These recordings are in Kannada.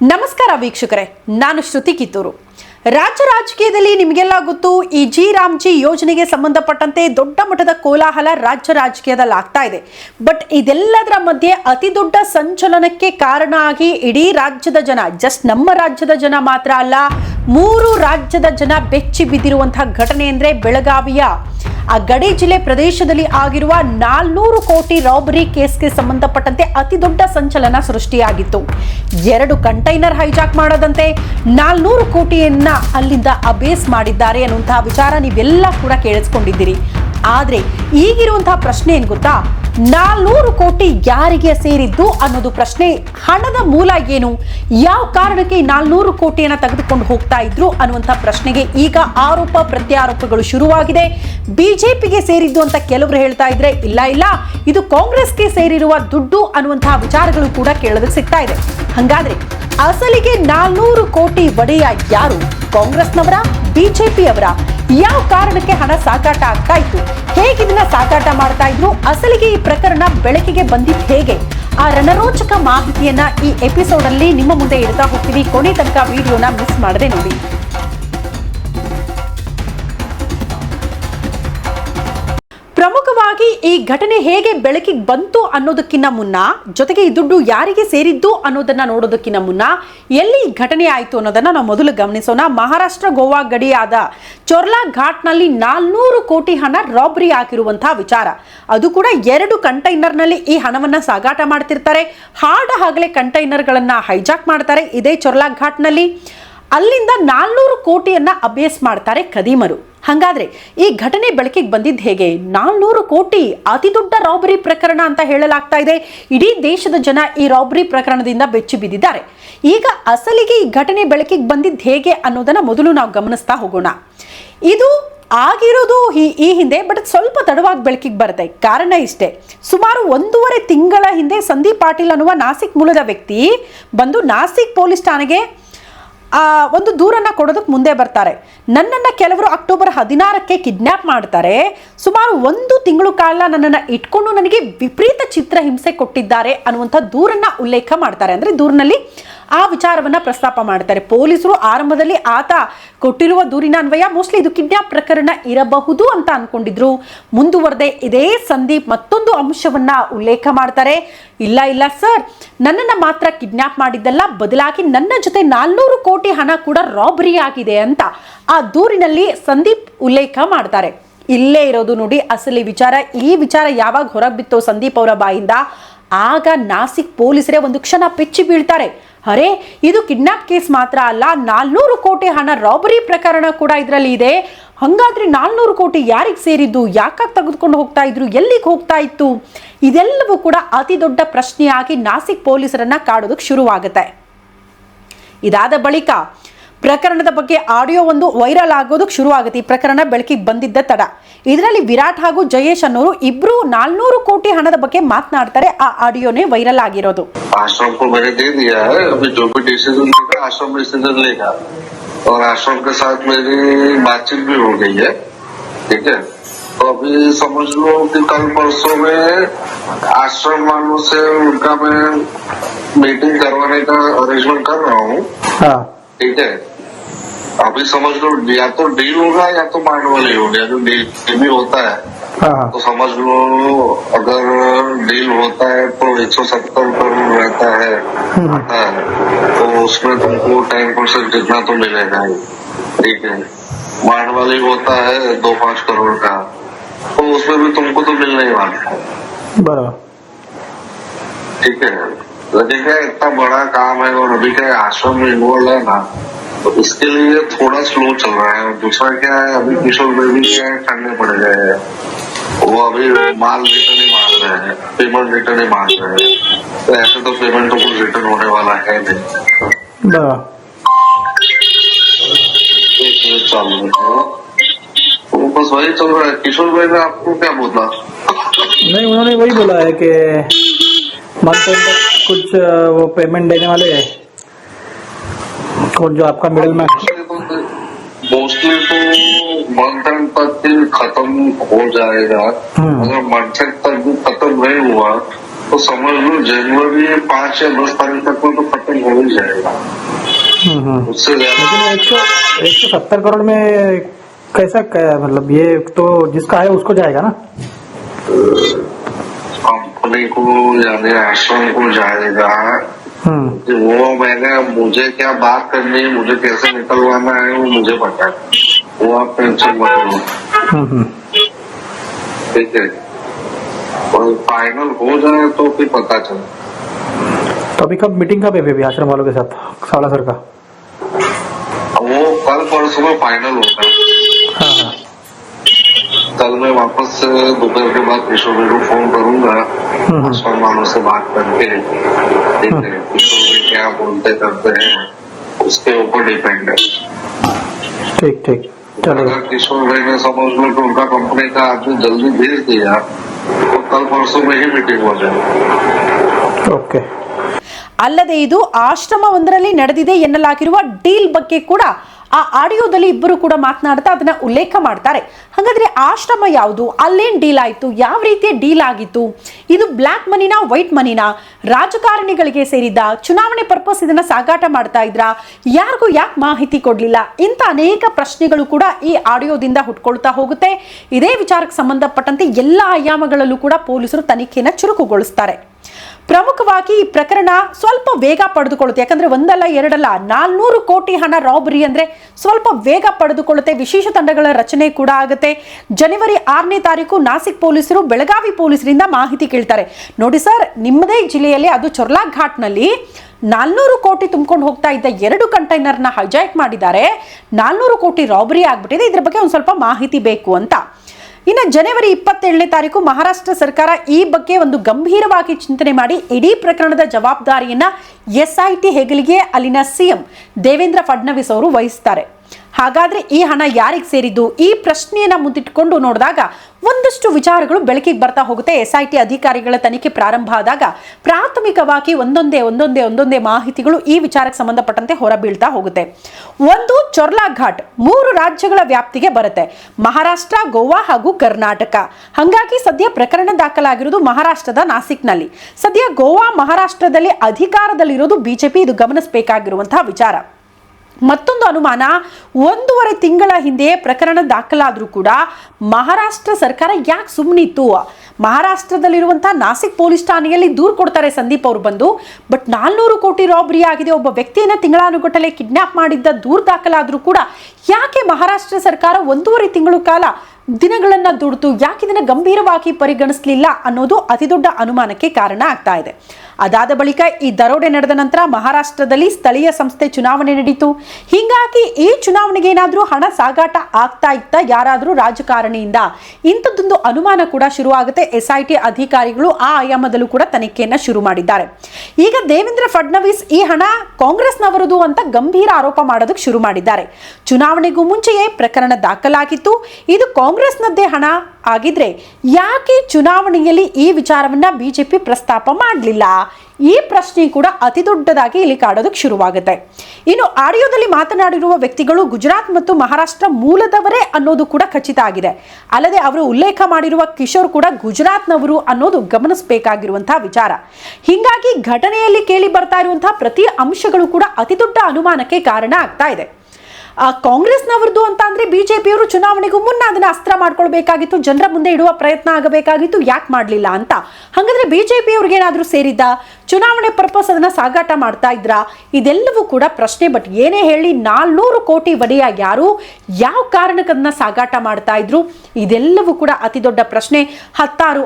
ನಮಸ್ಕಾರ ವೀಕ್ಷಕರೇ, ನಾನು ಶ್ರುತಿ ಕಿತ್ತೂರು. ರಾಜ್ಯ ರಾಜಕೀಯದಲ್ಲಿ ನಿಮಗೆಲ್ಲ ಗೊತ್ತು, ಈ ಜಿ ರಾಮ್ಜಿ ಯೋಜನೆಗೆ ಸಂಬಂಧಪಟ್ಟಂತೆ ದೊಡ್ಡ ಮಟ್ಟದ ಕೋಲಾಹಲ ರಾಜ್ಯ ರಾಜಕೀಯದಲ್ಲಿ ಆಗ್ತಾ ಇದೆ. ಬಟ್ ಇದೆಲ್ಲದರ ಮಧ್ಯೆ ಅತಿ ದೊಡ್ಡ ಸಂಚಲನಕ್ಕೆ ಕಾರಣ ಆಗಿ ಇಡೀ ರಾಜ್ಯದ ಜನ, ಜಸ್ಟ್ ನಮ್ಮ ರಾಜ್ಯದ ಜನ ಮಾತ್ರ ಅಲ್ಲ, ಮೂರು ರಾಜ್ಯದ ಜನ ಬೆಚ್ಚಿ ಬಿದ್ದಿರುವಂತಹ ಘಟನೆ ಅಂದರೆ ಬೆಳಗಾವಿಯ ಆ ಗಡಿ ಜಿಲ್ಲೆ ಪ್ರದೇಶದಲ್ಲಿ ಆಗಿರುವ ನಾಲ್ನೂರು ಕೋಟಿ ರಾಬರಿ ಕೇಸ್ಗೆ ಸಂಬಂಧಪಟ್ಟಂತೆ ಅತಿ ದೊಡ್ಡ ಸಂಚಲನ ಸೃಷ್ಟಿಯಾಗಿತ್ತು. ಎರಡು ಕಂಟೈನರ್ ಹೈಜಾಕ್ ಮಾಡದಂತೆ ನಾಲ್ನೂರು ಕೋಟಿಯನ್ನ ಅಲ್ಲಿಂದ ಅಬೇಸ್ ಮಾಡಿದ್ದಾರೆ ಅನ್ನುವಂತಹ ವಿಚಾರ ನೀವೆಲ್ಲ ಕೂಡ ಕೇಳಿಸ್ಕೊಂಡಿದ್ದೀರಿ. ಆದರೆ ಈಗಿರುವಂತಹ ಪ್ರಶ್ನೆ ಏನು ಗೊತ್ತಾ? ನಾಲ್ನೂರು ಕೋಟಿ ಯಾರಿಗೆ ಸೇರಿದ್ದು ಅನ್ನೋದು ಪ್ರಶ್ನೆ ಹಣದ ಮೂಲ ಏನು? ಯಾವ ಕಾರಣಕ್ಕೆ ನಾಲ್ನೂರು ಕೋಟಿಯನ್ನು ತೆಗೆದುಕೊಂಡು ಹೋಗ್ತಾ ಇದ್ರು ಅನ್ನುವಂಥ ಪ್ರಶ್ನೆಗೆ ಈಗ ಆರೋಪ ಪ್ರತ್ಯಾರೋಪಗಳು ಶುರುವಾಗಿದೆ. ಬಿಜೆಪಿಗೆ ಸೇರಿದ್ದು ಅಂತ ಕೆಲವರು ಹೇಳ್ತಾ ಇದ್ರೆ ಇಲ್ಲ ಇಲ್ಲ. ಇದು ಕಾಂಗ್ರೆಸ್ಗೆ ಸೇರಿರುವ ದುಡ್ಡು ಅನ್ನುವಂತಹ ವಿಚಾರಗಳು ಕೂಡ ಕೇಳೋದಕ್ಕೆ ಸಿಗ್ತಾ ಇದೆ. ಹಂಗಾದ್ರೆ ಅಸಲಿಗೆ ನಾಲ್ನೂರು ಕೋಟಿ ಒಡೆಯ ಯಾರು? ಕಾಂಗ್ರೆಸ್ನವರ? ಬಿಜೆಪಿಯವರ? ಯಾವ ಕಾರಣಕ್ಕೆ ಹಣ ಸಾಕಾಟ ಆಗ್ತಾ ಇತ್ತು? ಹೇಗೆ ಇದನ್ನ ಸಾಗಾಟ ಮಾಡ್ತಾ ಇದ್ರು? ಅಸಲಿಗೆ ಈ ಪ್ರಕರಣ ಬೆಳಕಿಗೆ ಬಂದಿದ್ದು ಹೇಗೆ? ಆ ರಣರೋಚಕ ಮಾಹಿತಿಯನ್ನ ಈ ಎಪಿಸೋಡ್ ಅಲ್ಲಿ ನಿಮ್ಮ ಮುಂದೆ ಇಡ್ತಾ ಹೋಗ್ತೀವಿ. ಕೊನೆ ತನಕ ವಿಡಿಯೋನ ಮಿಸ್ ಮಾಡದೆ ನೋಡಿ. ಈ ಘಟನೆ ಹೇಗೆ ಬೆಳಕಿಗೆ ಬಂತು ಅನ್ನೋದಕ್ಕಿಂತ ಮುನ್ನ, ಜೊತೆಗೆ ಈ ದುಡ್ಡು ಯಾರಿಗೆ ಸೇರಿದ್ದು ಅನ್ನೋದನ್ನ ನೋಡೋದಕ್ಕಿಂತ ಮುನ್ನ ಎಲ್ಲಿ ಘಟನೆ ಆಯಿತು ಅನ್ನೋದನ್ನ ನಾವು ಮೊದಲು ಗಮನಿಸೋಣ. ಮಹಾರಾಷ್ಟ್ರ ಗೋವಾ ಗಡಿಯಾದ ಚೊರ್ಲಾ ಘಾಟ್ನಲ್ಲಿ ನಾಲ್ನೂರು ಕೋಟಿ ಹಣ ರಾಬರಿ ಆಗಿರುವಂತಹ ವಿಚಾರ. ಅದು ಕೂಡ ಎರಡು ಕಂಟೈನರ್ನಲ್ಲಿ ಈ ಹಣವನ್ನ ಸಾಗಾಟ ಮಾಡ್ತಿರ್ತಾರೆ. ಹಾಡ ಹಾಗಲೇ ಕಂಟೈನರ್ಗಳನ್ನು ಹೈಜಾಕ್ ಮಾಡ್ತಾರೆ. ಇದೇ ಚೊರ್ಲಾ ಘಾಟ್ನಲ್ಲಿ. ಅಲ್ಲಿಂದ ನಾಲ್ನೂರು ಕೋಟಿಯನ್ನ ಅಭ್ಯಾಸ ಮಾಡ್ತಾರೆ ಖದೀಮರು. ಹಂಗಾದ್ರೆ ಈ ಘಟನೆ ಬೆಳಕಿಗೆ ಬಂದಿದ್ದು ಹೇಗೆ? ನಾಲ್ನೂರು ಕೋಟಿ ಅತಿ ದೊಡ್ಡ ರಾಬರಿ ಪ್ರಕರಣ ಅಂತ ಹೇಳಲಾಗ್ತಾ ಇದೆ. ಇಡೀ ದೇಶದ ಜನ ಈ ರಾಬರಿ ಪ್ರಕರಣದಿಂದ ಬೆಚ್ಚಿ ಬಿದ್ದಿದ್ದಾರೆ. ಈಗ ಅಸಲಿಗೆ ಈ ಘಟನೆ ಬೆಳಕಿಗೆ ಬಂದಿದ್ದು ಹೇಗೆ ಅನ್ನೋದನ್ನ ಮೊದಲು ನಾವು ಗಮನಿಸ್ತಾ ಹೋಗೋಣ. ಇದು ಆಗಿರೋದು ಈ ಹಿಂದೆ, ಬಟ್ ಸ್ವಲ್ಪ ತಡವಾಗಿ ಬೆಳಕಿಗೆ ಬರುತ್ತೆ. ಕಾರಣ ಇಷ್ಟೇ. ಸುಮಾರು ಒಂದೂವರೆ ತಿಂಗಳ ಹಿಂದೆ ಸಂದೀಪ್ ಪಾಟೀಲ್ ಅನ್ನುವ ನಾಸಿಕ್ ಮೂಲದ ವ್ಯಕ್ತಿ ಬಂದು ನಾಸಿಕ್ ಪೊಲೀಸ್ ಠಾಣೆಗೆ ಒಂದು ದೂರನ್ನು ಕೊಡೋದಕ್ಕೆ ಮುಂದೆ ಬರ್ತಾರೆ. ನನ್ನನ್ನು ಕೆಲವರು ಅಕ್ಟೋಬರ್ ಹದಿನಾರಕ್ಕೆ ಕಿಡ್ನ್ಯಾಪ್ ಮಾಡ್ತಾರೆ. ಸುಮಾರು ಒಂದು ತಿಂಗಳು ಕಾಲ ನನ್ನನ್ನು ಇಟ್ಕೊಂಡು ನನಗೆ ವಿಪರೀತ ಚಿತ್ರ ಹಿಂಸೆ ಕೊಟ್ಟಿದ್ದಾರೆ ಅನ್ನುವಂಥ ದೂರನ್ನು ಉಲ್ಲೇಖ ಮಾಡ್ತಾರೆ. ಅಂದರೆ ದೂರಿನಲ್ಲಿ ಆ ವಿಚಾರವನ್ನ ಪ್ರಸ್ತಾಪ ಮಾಡ್ತಾರೆ. ಪೊಲೀಸರು ಆರಂಭದಲ್ಲಿ ಆತ ಕೊಟ್ಟಿರುವ ದೂರಿನ ಅನ್ವಯ ಮೋಸ್ಟ್ಲಿ ಇದು ಕಿಡ್ನಾಪ್ ಪ್ರಕರಣ ಇರಬಹುದು ಅಂತ ಅನ್ಕೊಂಡಿದ್ರು. ಮುಂದುವರೆದೆ ಇದೇ ಸಂದೀಪ್ ಮತ್ತೊಂದು ಅಂಶವನ್ನ ಉಲ್ಲೇಖ ಮಾಡ್ತಾರೆ. ಇಲ್ಲ ಇಲ್ಲ ಸರ್. ನನ್ನನ್ನು ಮಾತ್ರ ಕಿಡ್ನಾಪ್ ಮಾಡಿದ್ದಲ್ಲ, ಬದಲಾಗಿ ನನ್ನ ಜೊತೆ ನಾಲ್ನೂರು ಕೋಟಿ ಹಣ ಕೂಡ ರಾಬರಿ ಆಗಿದೆ ಅಂತ ಆ ದೂರಿನಲ್ಲಿ ಸಂದೀಪ್ ಉಲ್ಲೇಖ ಮಾಡ್ತಾರೆ. ಇಲ್ಲೇ ಇರೋದು ನೋಡಿ ಅಸಲಿ ವಿಚಾರ. ಈ ವಿಚಾರ ಯಾವಾಗ ಹೊರಗೆ ಬಿತ್ತೋ ಸಂದೀಪ್ ಅವರ ಬಾಯಿಂದ, ಆಗ ನಾಸಿಕ್ ಪೊಲೀಸರೇ ಒಂದು ಕ್ಷಣ ಪೆಚ್ಚಿ ಬೀಳ್ತಾರೆ. ಅರೆ, ಇದು ಕಿಡ್ನಾಪ್ ಕೇಸ್ ಮಾತ್ರ ಅಲ್ಲ, ನಾಲ್ನೂರು ಕೋಟಿ ಹಣ ರಾಬರಿ ಪ್ರಕರಣ ಕೂಡ ಇದರಲ್ಲಿ ಇದೆ. ಹಂಗಾದ್ರೆ ನಾಲ್ನೂರು ಕೋಟಿ ಯಾರಿಗೆ ಸೇರಿದ್ದು, ಯಾಕಾಗಿ ತೆಗೆದುಕೊಂಡು ಹೋಗ್ತಾ ಇದ್ರು, ಎಲ್ಲಿಗೆ ಹೋಗ್ತಾ ಇತ್ತು? ಇದೆಲ್ಲವೂ ಕೂಡ ಅತಿ ದೊಡ್ಡ ಪ್ರಶ್ನೆಯಾಗಿ ನಾಸಿಕ್ ಪೊಲೀಸರನ್ನ ಕಾಡೋದಕ್ಕೆ ಶುರುವಾಗುತ್ತೆ. ಇದಾದ ಬಳಿಕ ಪ್ರಕರಣದ ಬಗ್ಗೆ ಆಡಿಯೋ ಒಂದು ವೈರಲ್ ಆಗೋದಕ್ಕೆ ಶುರು ಆಗುತ್ತೆ ಈ ಪ್ರಕರಣ ಬೆಳಕಿಗೆ ಬಂದಿದ್ದ ತಡ ಇದರಲ್ಲಿ ವಿರಾಟ್ ಹಾಗೂ ಜಯೇಶ್ ಅನ್ನೋರು ಇಬ್ರು ನಾಲ್ನೂರು ಕೋಟಿ ಹಣದ ಬಗ್ಗೆ ಮಾತನಾಡ್ತಾರೆ ಆ ಆಡಿಯೋನೇ ವೈರಲ್ ಆಗಿರೋದು आश्रम को मैंने दे दिया है अभी जो भी डिसीजन लेगा आश्रम डिसीजन लेगा और आश्रम के साथ मेरी बातचीत भी हो गई है ठीक है तो अभी समझ लो कि कल परसों में आश्रम वालों से उनका मैं मीटिंग करवाने का अरेंजमेंट कर रहा हूँ हाँ ठीक है अभी समझ लो या तो डील होगा या तो मांड वाली होगी जो डील भी होता है हाँ हाँ। तो समझ लो अगर डील होता है तो 170 करोड़ रहता है आता है तो उसमें तुमको टेन परसेंट जितना तो मिलेगा ही ठीक है। मांड वाली होता है दो पाँच करोड़ का तो उसमें भी तुमको तो मिलने ही वाला है। बराबर। ठीक है। लेकिन क्या इतना बड़ा काम है और अभी क्या आश्रम में इन्वॉल्व है ना तो इसके लिए थोड़ा स्लो चल रहा है। और दूसरा क्या है अभी किशोर बेबी क्या है ठंडे पड़ गए हैं। वो अभी माल रिटर्न ही मांग रहे हैं पेमेंट रिटर्न ही मांग रहे हैं। तो ऐसे तो पेमेंट तो कुछ रिटर्न होने वाला है नहीं। एक मिनट चालू तो बस वही चल रहा है। किशोर भाई ने आपको क्या बोला? नहीं उन्होंने वही बोला है कि मंथ एंड तक कुछ वो पेमेंट देने वाले हैं। और जो आपका मिडिल मैन मोस्टली तो मंथ एंड तक ही खत्म हो जाएगा। हम्म। अगर मंथ एंड तक भी खत्म नहीं हुआ तो समझ लो जनवरी पाँच या दस तारीख तक में तो खत्म हो ही जाएगा। हम्म, हम्म। उससे ज़्यादा लेकिन एक सौ सत्तर करोड़ में कैसा क्या- मतलब ये तो जिसका है उसको जाएगा ना? कंपनी को यानी आश्रम को जाएगा। वो मैंने मुझे क्या बात करनी है मुझे कैसे निकलवाना है वो मुझे पता है। वो आप टेंशन मत लो। हम्म हम्म। ठीक है। और फाइनल हो जाए तो फिर पता चले। तो अभी कब मीटिंग कब है बेबी आश्रम वालों के साथ? सावला सर का? वो कल परसों में फाइनल होगा। हाँ हाँ। कल मैं वापस दोपहर के बाद किशोर को फ़ोन करूँगा। हम्म। आश्रम से बात करके है किशोर भाई क्या बोलते करते हैं उसके ऊपर डिपेंड है। ठीक ठीक। अगर किशोर भाई ने समझ लो कि उनका कंपनी का आदमी जल्दी भेज दिया तो कल परसों में ही मीटिंग हो जाएगी। ओके ಅಲ್ಲದೆ ಇದು ಆಶ್ರಮವೊಂದರಲ್ಲಿ ನಡೆದಿದೆ ಎನ್ನಲಾಗಿರುವ ಡೀಲ್ ಬಗ್ಗೆ ಕೂಡ ಆ ಆಡಿಯೋದಲ್ಲಿ ಇಬ್ಬರು ಕೂಡ ಮಾತನಾಡ್ತಾ ಅದನ್ನ ಉಲ್ಲೇಖ ಮಾಡ್ತಾರೆ. ಹಾಗಾದ್ರೆ ಆಶ್ರಮ ಯಾವುದು? ಅಲ್ಲೇನ್ ಡೀಲ್ ಆಯಿತು? ಯಾವ ರೀತಿಯ ಡೀಲ್ ಆಗಿತ್ತು? ಇದು ಬ್ಲ್ಯಾಕ್ ಮನಿನ, ವೈಟ್ ಮನಿನ? ರಾಜಕಾರಣಿಗಳಿಗೆ ಸೇರಿದ್ದ ಚುನಾವಣೆ ಪರ್ಪಸ್ ಇದನ್ನ ಸಾಗಾಟ ಮಾಡ್ತಾ ಇದ್ರ? ಯಾರಿಗೂ ಯಾಕೆ ಮಾಹಿತಿ ಕೊಡಲಿಲ್ಲ? ಇಂಥ ಅನೇಕ ಪ್ರಶ್ನೆಗಳು ಕೂಡ ಈ ಆಡಿಯೋದಿಂದ ಹುಟ್ಕೊಳ್ತಾ ಹೋಗುತ್ತೆ. ಇದೇ ವಿಚಾರಕ್ಕೆ ಸಂಬಂಧಪಟ್ಟಂತೆ ಎಲ್ಲ ಆಯಾಮಗಳಲ್ಲೂ ಕೂಡ ಪೊಲೀಸರು ತನಿಖೆಯನ್ನು ಚುರುಕುಗೊಳಿಸ್ತಾರೆ. ಪ್ರಮುಖವಾಗಿ ಈ ಪ್ರಕರಣ ಸ್ವಲ್ಪ ವೇಗ ಪಡೆದುಕೊಳ್ಳುತ್ತೆ. ಯಾಕಂದ್ರೆ ಒಂದಲ್ಲ, ಎರಡಲ್ಲ, ನಾಲ್ನೂರು ಕೋಟಿ ಹಣ ರಾಬರಿ ಅಂದ್ರೆ ಸ್ವಲ್ಪ ವೇಗ ಪಡೆದುಕೊಳ್ಳುತ್ತೆ. ವಿಶೇಷ ತಂಡಗಳ ರಚನೆ ಕೂಡ ಆಗುತ್ತೆ. ಜನವರಿ ಆರನೇ ತಾರೀಕು ನಾಸಿಕ್ ಪೊಲೀಸರು, ಬೆಳಗಾವಿ ಪೊಲೀಸರಿಂದ ಮಾಹಿತಿ ಕೇಳ್ತಾರೆ. ನೋಡಿ ಸರ್, ನಿಮ್ಮದೇ ಜಿಲ್ಲೆಯಲ್ಲಿ ಅದು ಚೊರ್ಲಾ ಘಾಟ್ನಲ್ಲಿ ನಾಲ್ನೂರು ಕೋಟಿ ತುಂಬಿಕೊಂಡು ಹೋಗ್ತಾ ಇದ್ದ ಎರಡು ಕಂಟೈನರ್ನ ಹೈಜಾಕ್ ಮಾಡಿದ್ದಾರೆ. ನಾಲ್ನೂರು ಕೋಟಿ ರಾಬರಿ ಆಗ್ಬಿಟ್ಟಿದೆ. ಇದ್ರ ಬಗ್ಗೆ ಒಂದು ಸ್ವಲ್ಪ ಮಾಹಿತಿ ಬೇಕು ಅಂತ. ಇನ್ನು ಜನವರಿ ಇಪ್ಪತ್ತೇಳನೇ ತಾರೀಕು ಮಹಾರಾಷ್ಟ್ರ ಸರ್ಕಾರ ಈ ಬಗ್ಗೆ ಒಂದು ಗಂಭೀರವಾಗಿ ಚಿಂತನೆ ಮಾಡಿ ಇಡೀ ಪ್ರಕರಣದ ಜವಾಬ್ದಾರಿಯನ್ನ ಎಸ್ ಐ ಟಿ ಹೆಗಲಿಗೆ ಅಲ್ಲಿನ ಸಿಎಂ ದೇವೇಂದ್ರ ಫಡ್ನವೀಸ್ ಅವರು ವಹಿಸ್ತಾರೆ. ಹಾಗಾದ್ರೆ ಈ ಹಣ ಯಾರಿಗೆ ಸೇರಿದ್ದು? ಈ ಪ್ರಶ್ನೆಯನ್ನ ಮುಂದಿಟ್ಕೊಂಡು ನೋಡಿದಾಗ ಒಂದಷ್ಟು ವಿಚಾರಗಳು ಬೆಳಕಿಗೆ ಬರ್ತಾ ಹೋಗುತ್ತೆ. ಎಸ್ ಐ ಟಿ ಅಧಿಕಾರಿಗಳ ತನಿಖೆ ಪ್ರಾರಂಭ ಆದಾಗ ಪ್ರಾಥಮಿಕವಾಗಿ ಒಂದೊಂದೇ ಒಂದೊಂದೇ ಒಂದೊಂದೇ ಮಾಹಿತಿಗಳು ಈ ವಿಚಾರಕ್ಕೆ ಸಂಬಂಧಪಟ್ಟಂತೆ ಹೊರಬೀಳ್ತಾ ಹೋಗುತ್ತೆ. ಒಂದು ಚೊರ್ಲಾ ಘಾಟ್ ಮೂರು ರಾಜ್ಯಗಳ ವ್ಯಾಪ್ತಿಗೆ ಬರುತ್ತೆ. ಮಹಾರಾಷ್ಟ್ರ, ಗೋವಾ ಹಾಗೂ ಕರ್ನಾಟಕ. ಹಾಗಾಗಿ ಸದ್ಯ ಪ್ರಕರಣ ದಾಖಲಾಗಿರೋದು ಮಹಾರಾಷ್ಟ್ರದ ನಾಸಿಕ್ನಲ್ಲಿ. ಸದ್ಯ ಗೋವಾ, ಮಹಾರಾಷ್ಟ್ರದಲ್ಲಿ ಅಧಿಕಾರದಲ್ಲಿರೋದು ಬಿಜೆಪಿ. ಇದು ಗಮನಿಸಬೇಕಾಗಿರುವಂತಹ ವಿಚಾರ. ಮತ್ತೊಂದು ಅನುಮಾನ, ಒಂದೂವರೆ ತಿಂಗಳ ಹಿಂದೆ ಪ್ರಕರಣ ದಾಖಲಾದರೂ ಕೂಡ ಮಹಾರಾಷ್ಟ್ರ ಸರ್ಕಾರ ಯಾಕೆ ಸುಮ್ಮನಿತ್ತು ಮಹಾರಾಷ್ಟ್ರದಲ್ಲಿರುವಂಥ ನಾಸಿಕ್ ಪೊಲೀಸ್ ಠಾಣೆಯಲ್ಲಿ ದೂರು ಕೊಡ್ತಾರೆ ಸಂದೀಪ್ ಅವರು ಬಂದು, ಬಟ್ ನಾಲ್ನೂರು ಕೋಟಿ ರಾಬರಿ ಆಗಿದೆ. ಒಬ್ಬ ವ್ಯಕ್ತಿಯನ್ನು ತಿಂಗಳಾನುಗಟ್ಟಲೆ ಕಿಡ್ನಾಪ್ ಮಾಡಿದ್ದ ದೂರು ದಾಖಲಾದರೂ ಕೂಡ ಯಾಕೆ ಮಹಾರಾಷ್ಟ್ರ ಸರ್ಕಾರ ಒಂದೂವರೆ ತಿಂಗಳು ಕಾಲ ದಿನಗಳನ್ನು ದುಡಿತು ಯಾಕೆ ಇದನ್ನು ಗಂಭೀರವಾಗಿ ಪರಿಗಣಿಸಲಿಲ್ಲ ಅನ್ನೋದು ಅತಿದೊಡ್ಡ ಅನುಮಾನಕ್ಕೆ ಕಾರಣ ಆಗ್ತಾ ಇದೆ. ಅದಾದ ಬಳಿಕ ಈ ದರೋಡೆ ನಡೆದ ನಂತರ ಮಹಾರಾಷ್ಟ್ರದಲ್ಲಿ ಸ್ಥಳೀಯ ಸಂಸ್ಥೆ ಚುನಾವಣೆ ನಡೀತು. ಹೀಗಾಗಿ ಈ ಚುನಾವಣೆಗೆ ಏನಾದರೂ ಹಣ ಸಾಗಾಟ ಆಗ್ತಾ ಇತ್ತ ಯಾರಾದರೂ ರಾಜಕಾರಣಿಯಿಂದ? ಇಂಥದ್ದೊಂದು ಅನುಮಾನ ಕೂಡ ಶುರುವಾಗುತ್ತೆ. ಎಸ್ ಐ ಅಧಿಕಾರಿಗಳು ಆ ಆಯಾಮದಲ್ಲೂ ಕೂಡ ತನಿಖೆಯನ್ನು ಶುರು ಮಾಡಿದ್ದಾರೆ. ಈಗ ದೇವೇಂದ್ರ ಫಡ್ನವೀಸ್ ಈ ಹಣ ಕಾಂಗ್ರೆಸ್ನವರದು ಅಂತ ಗಂಭೀರ ಆರೋಪ ಮಾಡೋದಕ್ಕೆ ಶುರು ಮಾಡಿದ್ದಾರೆ. ಚುನಾವಣೆಗೂ ಮುಂಚೆಯೇ ಪ್ರಕರಣ ದಾಖಲಾಗಿತ್ತು. ಇದು ಕಾಂಗ್ರೆಸ್ನದ್ದೇ ಹಣ. ಆಗಿದ್ರೆ ಯಾಕೆ ಚುನಾವಣೆಯಲ್ಲಿ ಈ ವಿಚಾರವನ್ನ ಬಿಜೆಪಿ ಪ್ರಸ್ತಾಪ ಮಾಡಲಿಲ್ಲ? ಈ ಪ್ರಶ್ನೆ ಕೂಡ ಅತಿ ದೊಡ್ಡದಾಗಿ ಇಲ್ಲಿ ಕಾಡೋದಕ್ಕೆ ಶುರುವಾಗುತ್ತೆ. ಇನ್ನು ಆಡಿಯೋದಲ್ಲಿ ಮಾತನಾಡಿರುವ ವ್ಯಕ್ತಿಗಳು ಗುಜರಾತ್ ಮತ್ತು ಮಹಾರಾಷ್ಟ್ರ ಮೂಲದವರೇ ಅನ್ನೋದು ಕೂಡ ಖಚಿತ ಆಗಿದೆ. ಅಲ್ಲದೆ ಅವರು ಉಲ್ಲೇಖ ಮಾಡಿರುವ ಕಿಶೋರ್ ಕೂಡ ಗುಜರಾತ್ನವರು ಅನ್ನೋದು ಗಮನಿಸಬೇಕಾಗಿರುವಂತಹ ವಿಚಾರ. ಹೀಗಾಗಿ ಘಟನೆಯಲ್ಲಿ ಕೇಳಿ ಬರ್ತಾ ಇರುವಂತಹ ಪ್ರತಿ ಅಂಶಗಳು ಕೂಡ ಅತಿ ದೊಡ್ಡ ಅನುಮಾನಕ್ಕೆ ಕಾರಣ ಆಗ್ತಾ ಇದೆ. ಆ, ಕಾಂಗ್ರೆಸ್ನವರದು ಅಂತ ಅಂದ್ರೆ ಬಿಜೆಪಿಯವರು ಚುನಾವಣೆಗೂ ಮುನ್ನ ಅದನ್ನ ಅಸ್ತ್ರ ಮಾಡ್ಕೊಳ್ಬೇಕಾಗಿತ್ತು ಜನರ ಮುಂದೆ ಇಡುವ ಪ್ರಯತ್ನ ಆಗಬೇಕಾಗಿತ್ತು ಯಾಕೆ ಮಾಡಲಿಲ್ಲ ಅಂತ. ಹಾಗಾದ್ರೆ ಬಿಜೆಪಿ ಏನಾದ್ರೂ ಸೇರಿದ್ದ ಚುನಾವಣೆ ಪರ್ಪಸ್ ಅದನ್ನ ಸಾಗಾಟ ಮಾಡ್ತಾ ಇದ್ರ ಇದೆಲ್ಲವೂ ಕೂಡ ಪ್ರಶ್ನೆ ಬಟ್ ಏನೇ ಹೇಳಿ ನಾಲ್ನೂರು ಕೋಟಿ ವಡೆಯ ಯಾರು ಯಾವ ಕಾರಣಕ್ಕೆ ಅದನ್ನ ಸಾಗಾಟ ಮಾಡ್ತಾ ಇದ್ರು ಇದೆಲ್ಲವೂ ಕೂಡ ಅತಿ ದೊಡ್ಡ ಪ್ರಶ್ನೆ. ಹತ್ತಾರು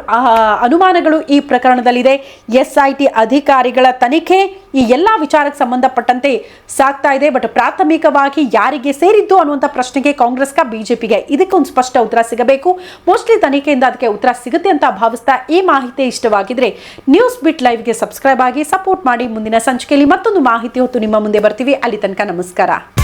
ಅನುಮಾನಗಳು ಈ ಪ್ರಕರಣದಲ್ಲಿದೆ. ಎಸ್ ಐ ಟಿ ಅಧಿಕಾರಿಗಳ ತನಿಖೆ ಈ ಎಲ್ಲಾ ವಿಚಾರಕ್ಕೆ ಸಂಬಂಧಪಟ್ಟಂತೆ ಸಾಗ್ತಾ ಇದೆ ಬಟ್ ಪ್ರಾಥಮಿಕವಾಗಿ ಯಾರಿಗೆ ಸೇರಿದ್ದು ಅನ್ನುವಂಥ ಪ್ರಶ್ನೆಗೆ ಕಾಂಗ್ರೆಸ್ ಕಾಂಗ್ರೆಸ್ಗ, ಬಿಜೆಪಿಗೆ ಇದಕ್ಕೊಂದು ಸ್ಪಷ್ಟ ಉತ್ತರ ಸಿಗಬೇಕು. ಮೋಸ್ಟ್ಲಿ ತನಿಖೆಯಿಂದ ಅದಕ್ಕೆ ಉತ್ತರ ಸಿಗುತ್ತೆ ಅಂತ ಭಾವಿಸ್ತಾ ಈ ಮಾಹಿತಿ ಇಷ್ಟವಾಗಿದ್ರೆ ನ್ಯೂಸ್ ಬಿಟ್ ಲೈವ್ಗೆ ಸಬ್ಸ್ಕ್ರೈಬ್ ಆಗಿ ಸಪೋರ್ಟ್ ಮಾಡಿ ಮುಂದಿನ ಸಂಚಿಕೆಯಲ್ಲಿ ಮತ್ತೊಂದು ಮಾಹಿತಿ ಹೊತ್ತು ನಿಮ್ಮ ಮುಂದೆ ಬರ್ತೀವಿ. ಅಲ್ಲಿ ತನಕ ನಮಸ್ಕಾರ.